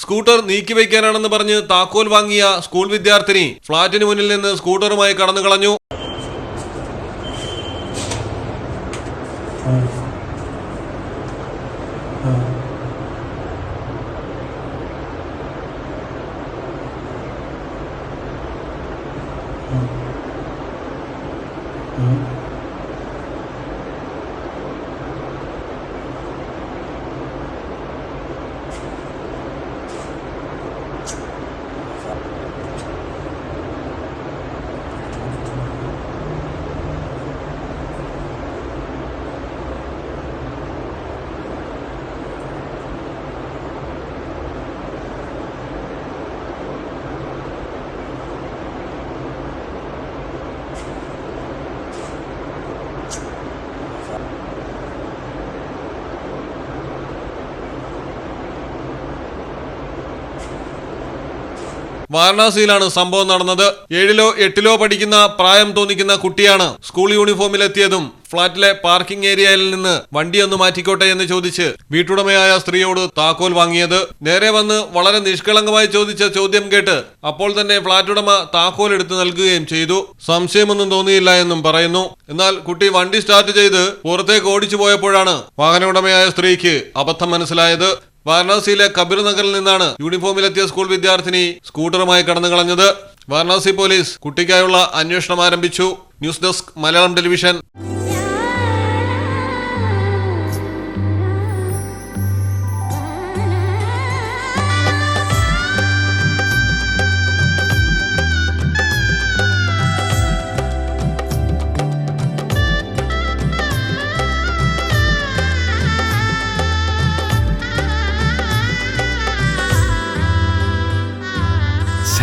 Scooter നീക്കിവെക്കാനാണെന്ന് പറഞ്ഞ് താക്കോൽ വാങ്ങിയ സ്കൂൾ വിദ്യാർത്ഥിനി ഫ്ളാറ്റിന് മുന്നിൽ നിന്ന് സ്കൂട്ടറുമായി കടന്നു കളഞ്ഞു. വാരണാസിയിലാണ് സംഭവം നടന്നത്. ഏഴിലോ എട്ടിലോ പഠിക്കുന്ന പ്രായം തോന്നിക്കുന്ന കുട്ടിയാണ് സ്കൂൾ യൂണിഫോമിലെത്തിയതും ഫ്ളാറ്റിലെ പാർക്കിംഗ് ഏരിയയിൽ നിന്ന് വണ്ടിയൊന്ന് മാറ്റിക്കോട്ടെ എന്ന് ചോദിച്ച് വീട്ടുടമയായ സ്ത്രീയോട് താക്കോൽ വാങ്ങിയത്. നേരെ വന്ന് വളരെ നിഷ്കളങ്കമായി ചോദിച്ച ചോദ്യം കേട്ട് അപ്പോൾ തന്നെ ഫ്ളാറ്റ് ഉടമ താക്കോൽ എടുത്തു നൽകുകയും ചെയ്തു. സംശയമൊന്നും തോന്നിയില്ല എന്നും പറയുന്നു. എന്നാൽ കുട്ടി വണ്ടി സ്റ്റാർട്ട് ചെയ്ത് പുറത്തേക്ക് ഓടിച്ചു പോയപ്പോഴാണ് വാഹന ഉടമയായ സ്ത്രീക്ക് അബദ്ധം മനസ്സിലായത്. വാരണാസിയിലെ കബീർ നഗറിൽ നിന്നാണ് യൂണിഫോമിലെത്തിയ സ്കൂൾ വിദ്യാർത്ഥിനി സ്കൂട്ടറുമായി കടന്നു കളഞ്ഞത്. വാരണാസി പോലീസ് കുട്ടിക്കായുള്ള അന്വേഷണം ആരംഭിച്ചു. News desk Malayalam television.